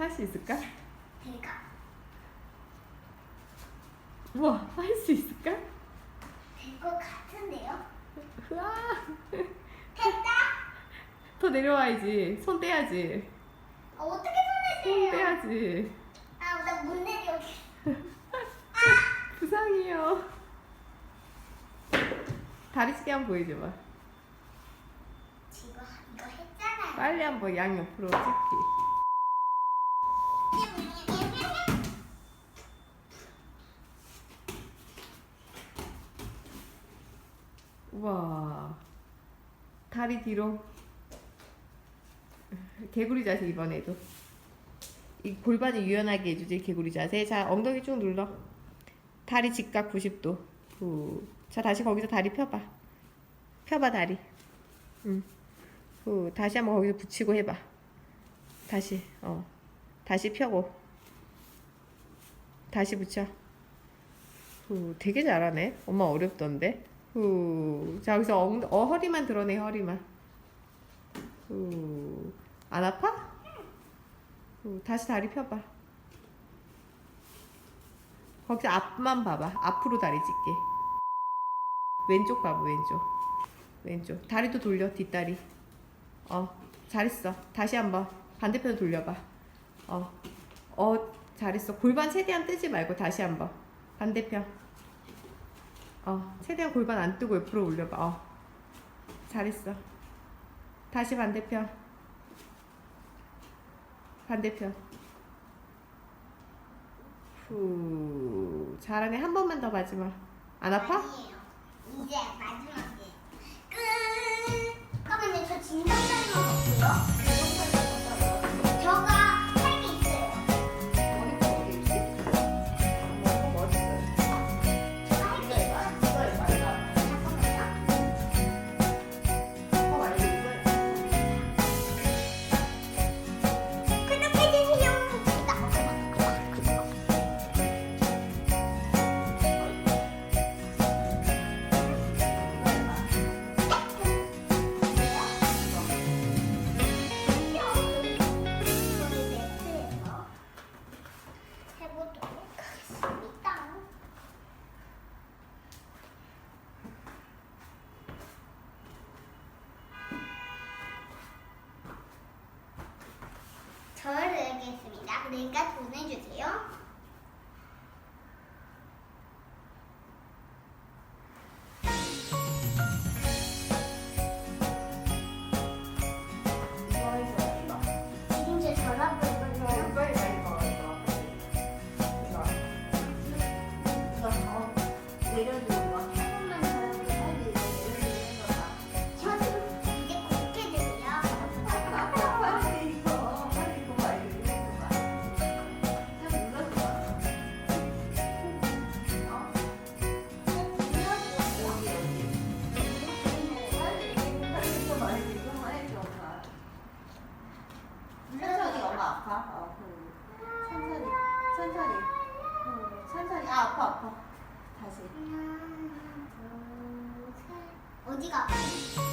할 수 있을까? 대가 우와, 할 수 있을까? 될 것 같은데요? 우와, 됐다. 더 내려와야지. 손 떼야지. 어, 어떻게 손 손을 요 떼야지. 아, 나 못 내려. 부상이요. 다리 찢기 한번 보여줘봐. 지금 이거 했잖아요. 빨리 한번 양 옆으로 찍기. 우와. 다리 뒤로. 개구리 자세 이번에도. 이 골반을 유연하게 해주지 개구리 자세. 자 엉덩이 쭉 눌러. 다리 직각 90도. 후. 자 다시 거기서 다리 펴봐. 펴봐 다리. 응. 후. 다시 한번 거기서 붙이고 해봐. 다시. 어. 다시 펴고. 다시 붙여. 후. 되게 잘하네. 엄마 어렵던데. 후. 자 여기서 엉, 어 허리만 드러내 허리만. 후. 안 아파? 후. 다시 다리 펴봐. 거기서 앞만 봐봐. 앞으로 다리 찢게. 왼쪽 봐봐, 왼쪽. 왼쪽. 다리도 돌려, 뒷다리. 어, 잘했어. 다시 한번. 반대편 돌려봐. 어, 어, 잘했어. 골반 최대한 뜨지 말고 다시 한번. 반대편. 어, 최대한 골반 안 뜨고 옆으로 올려봐. 어, 잘했어. 다시 반대편. 반대편. 후, 잘하네. 한 번만 더 마지막. 안 아파? 아니에요. 이제 마지막에 끝. 잠깐만요, 저 진짜 닮았어요. 저가 저를 내겠습니다. 그러니까 돈을 주세요. 지금 제 엄마 아파. 어, 음. 천천히, 천천히, 음, 천천히. 아 아파 아파. 다시. 어디가? 여기 아파 아파.